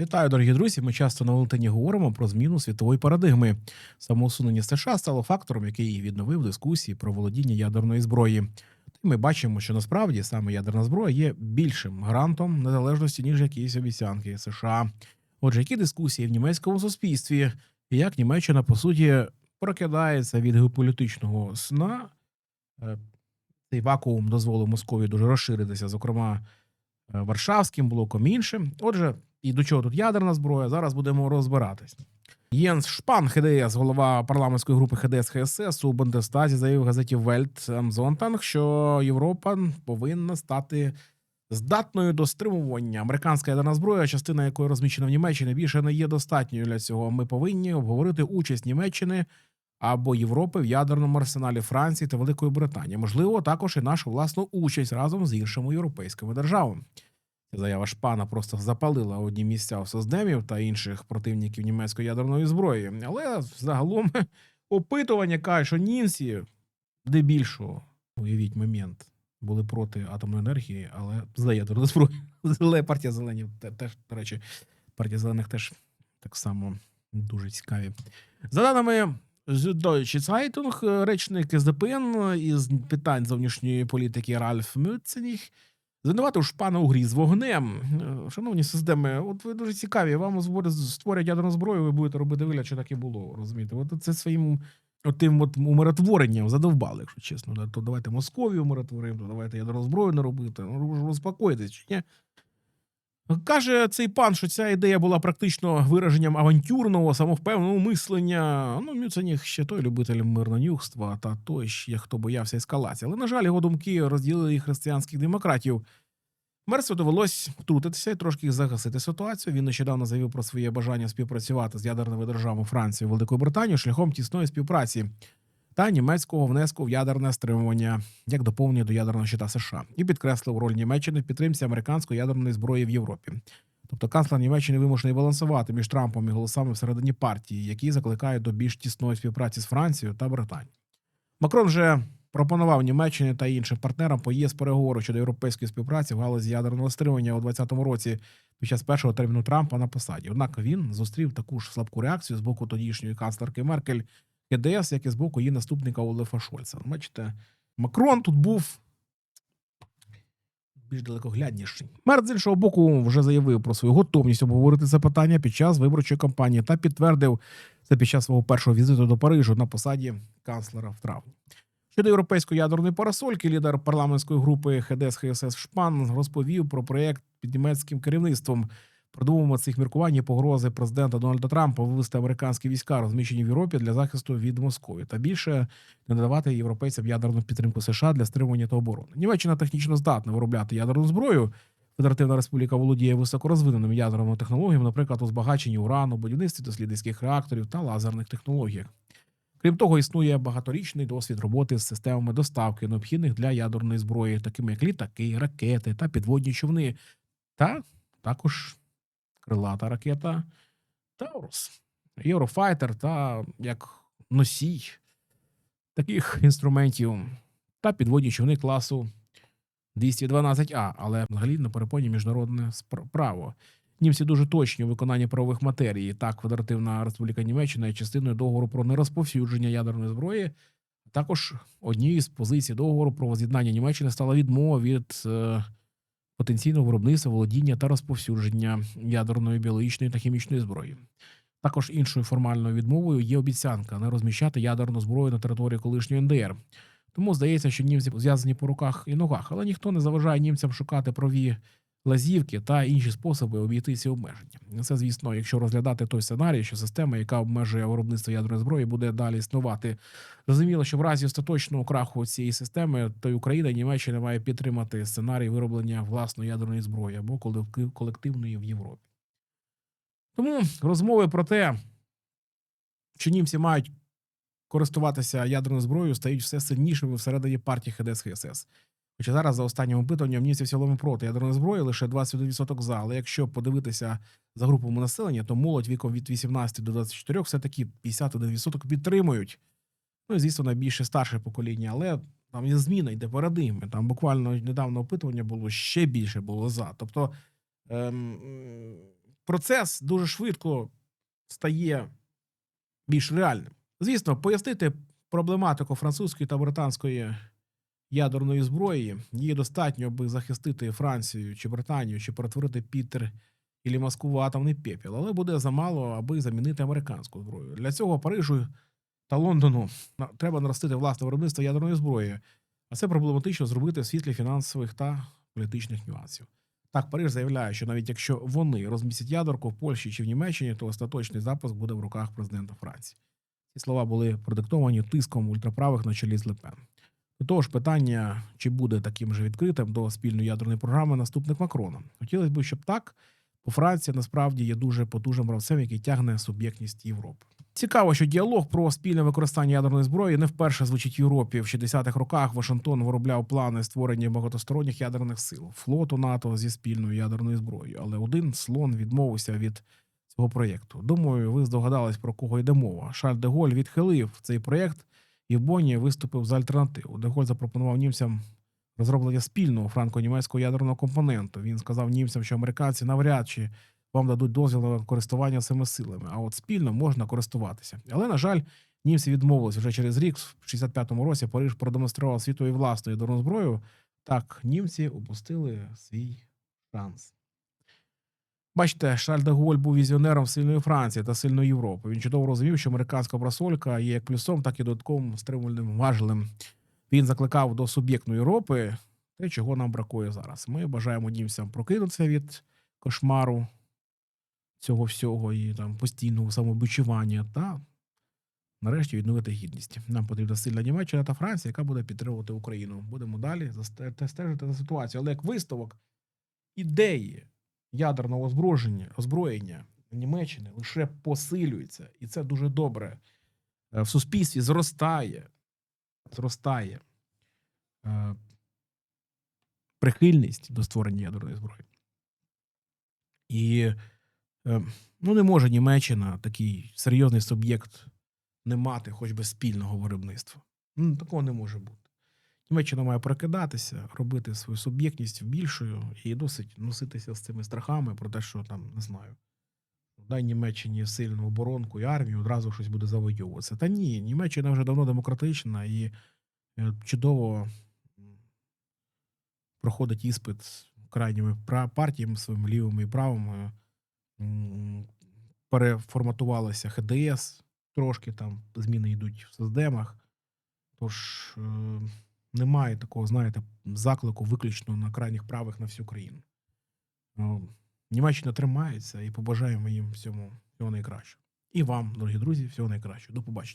Вітаю, дорогі друзі. Ми часто на Валентині говоримо про зміну світової парадигми. Самоусунення США стало фактором, який відновив дискусії про володіння ядерної зброї. І ми бачимо, що насправді саме ядерна зброя є більшим гарантом незалежності, ніж якісь обіцянки США. Отже, які дискусії в німецькому суспільстві, і як Німеччина по суті прокидається від геополітичного сна? Е, Цей вакуум дозволив Московії дуже розширитися, зокрема е, Варшавським блоком іншим. Отже, і до чого тут ядерна зброя? Зараз будемо розбиратись. Єнс Шпан, ХДС, голова парламентської групи ХДС ХСС у Бундестазі, заявив газеті Вельт Зонтанг, що Європа повинна стати здатною до стримування. Американська ядерна зброя, частина якої розміщена в Німеччині, більше не є достатньою для цього. Ми повинні обговорити участь Німеччини або Європи в ядерному арсеналі Франції та Великої Британії. Можливо, також і нашу власну участь разом з іншими європейськими державами. Заява Шпана просто запалила одні місця у создемів та інших противників німецької ядерної зброї. Але загалом опитування кажуть, що німці здебільшого, уявіть момент, були проти атомної енергії, але за ядерну зброю. Зеле- Партія зеленів теж, до речі, партія зелених теж так само дуже цікаві. За даними Deutsche Zeitung, речник СДПН із питань зовнішньої політики Ральф Мюценіг Звинуватив шпана у грі з вогнем. Е, Шановні системи, от ви дуже цікаві. Вам створять ядерну зброю, ви будете робити вигляд, що так і було. Розумієте? От це своїм отим от умиротворенням задовбали, якщо чесно. То давайте Московію умиротворимо, то давайте ядерну зброю не робити. Ну, розпокоїтесь, чи ні? Каже цей пан, що ця ідея була практично вираженням авантюрного, самовпевненого мислення. Ну, Мюценіг ще той любитель мирнонюхства, та той ще хто боявся ескалації. Але, на жаль, його думки розділили і християнських демократів. Мерсу довелось втрутитися і трошки загасити ситуацію. Він нещодавно заявив про своє бажання співпрацювати з ядерними державами Франції і Великої Британії шляхом тісної співпраці та німецького внеску в ядерне стримування як доповнення до ядерного щита США і підкреслив роль Німеччини в підтримці американської ядерної зброї в Європі. Тобто канцлер Німеччини вимушений балансувати між Трампом і голосами всередині партії, які закликають до більш тісної співпраці з Францією та Британією. Макрон вже пропонував Німеччині та іншим партнерам по ЄС переговору щодо європейської співпраці в галузі ядерного стримування у 2020 році під час першого терміну Трампа на посаді. Однак він зустрів таку ж слабку реакцію з боку тодішньої канцлерки Меркель КДС, як і з боку її наступника Олефа Шольца. Бачите, Макрон тут був більш далекоглядніший. Мер з іншого боку вже заявив про свою готовність обговорити це питання під час виборчої кампанії та підтвердив це під час свого першого візиту до Парижу на посаді канцлера в травні. Щодо європейської ядерної парасольки, лідер парламентської групи ХДС ХСС Шпан розповів про проєкт під німецьким керівництвом. Продумуємо цих міркувань і погрози президента Дональда Трампа вивести американські війська, розміщені в Європі для захисту від Московії, та більше не надавати європейцям ядерну підтримку США для стримування та оборони. Німеччина технічно здатна виробляти ядерну зброю. Федеративна Республіка володіє високорозвиненими ядерними технологіями, наприклад, у збагаченні урану, будівництві дослідницьких реакторів та лазерних технологіях. Крім того, існує багаторічний досвід роботи з системами доставки, необхідних для ядерної зброї, такими як літаки, ракети та підводні човни, та також крилата ракета Таурус, Єврофайтер та як носій таких інструментів та підводні човни класу 212А, але взагалі на перепоні міжнародне право. Німці дуже точні у виконанні правових матерій. Так, Федеративна Республіка Німеччина є частиною договору про нерозповсюдження ядерної зброї. Також однією з позицій договору про воз'єднання Німеччини стала відмова від е, потенційного виробництва, володіння та розповсюдження ядерної, біологічної та хімічної зброї. Також іншою формальною відмовою є обіцянка не розміщати ядерну зброю на території колишньої НДР. Тому здається, що німці зв'язані по руках і ногах, але ніхто не заважає німцям шукати праві лазівки та інші способи обійти ці обмеження. Це, звісно, якщо розглядати той сценарій, що система, яка обмежує виробництво ядерної зброї, буде далі існувати. Зрозуміло, що в разі остаточного краху цієї системи, то й Україна і Німеччина має підтримати сценарій вироблення власної ядерної зброї або колективної в Європі. Тому розмови про те, що німці мають користуватися ядерною зброєю, стають все сильнішими всередині партії ХДС ХСС. Хоча зараз за останнім опитуванням німці в цілому проти ядерної зброї лише 21% за. Але якщо подивитися за групами населення, то молодь віком від 18 до 24 все-таки 51% підтримують. Ну і звісно, найбільше старше покоління, але там є зміна, йде парадигми. Там буквально недавно опитування було ще більше було за. Тобто ем, процес дуже швидко стає більш реальним. Звісно, пояснити проблематику французької та британської ядерної зброї її достатньо, аби захистити Францію чи Британію, чи перетворити Пітер і Москву атомний пепіл, але буде замало, аби замінити американську зброю. Для цього Парижу та Лондону треба наростити власне виробництво ядерної зброї, а це проблематично зробити в світлі фінансових та політичних нюансів. Так, Париж заявляє, що навіть якщо вони розмістять ядерку в Польщі чи в Німеччині, то остаточний запуск буде в руках президента Франції. Ці слова були продиктовані тиском ультраправих на чолі з Лепен. До того ж, питання, чи буде таким же відкритим до спільної ядерної програми наступник Макрона. Хотілося б, щоб так, бо Франція насправді є дуже потужним гравцем, який тягне суб'єктність Європи. Цікаво, що діалог про спільне використання ядерної зброї не вперше звучить в Європі. В 60-х роках Вашингтон виробляв плани створення багатосторонніх ядерних сил, флоту НАТО зі спільною ядерною зброєю. Але один слон відмовився від цього проєкту. Думаю, ви здогадались про кого йде мова. Шарль де Голь відхилив цей проєкт і в Бонні виступив за альтернативу. Де Голь запропонував німцям розроблення спільного франко-німецького ядерного компоненту. Він сказав німцям, що американці навряд чи вам дадуть дозвіл на користування цими силами, а от спільно можна користуватися. Але, на жаль, німці відмовилися вже через рік, в 65-му році, Париж продемонстрував світові власну ядерну зброю. Так, німці упустили свій шанс. Бачите, Шарль де Голь був візіонером сильної Франції та сильної Європи. Він чудово розумів, що американська просолька є як плюсом, так і додатковим стримувальним важелем. Він закликав до суб'єктної Європи, те, чого нам бракує зараз. Ми бажаємо німцям прокинутися від кошмару цього всього і там постійного самобичування та нарешті відновити гідність. Нам потрібна сильна Німеччина та Франція, яка буде підтримувати Україну. Будемо далі стежити за ситуацією. Але як висновок ідеї ядерного озброєння, озброєння Німеччини лише посилюється, і це дуже добре. Е, В суспільстві зростає, зростає е, прихильність до створення ядерної зброї. І е, ну, не може Німеччина, такий серйозний суб'єкт, не мати хоч би спільного виробництва. Ну, такого не може бути. Німеччина має прокидатися, робити свою суб'єктність більшою і досить носитися з цими страхами про те, що там не знаю. Дай Німеччині сильну оборонку і армію, одразу щось буде завойовуватися. Та ні, Німеччина вже давно демократична і е, чудово проходить іспит крайніми партіями своїми лівими і правими. Переформатувалася ХДС, трошки там зміни йдуть в системах. Тож е, немає такого, знаєте, заклику виключно на крайніх правих на всю країну. Е, Німеччина тримається і побажаємо їм всьому всього найкращого. І вам, дорогі друзі, всього найкращого. До побачення.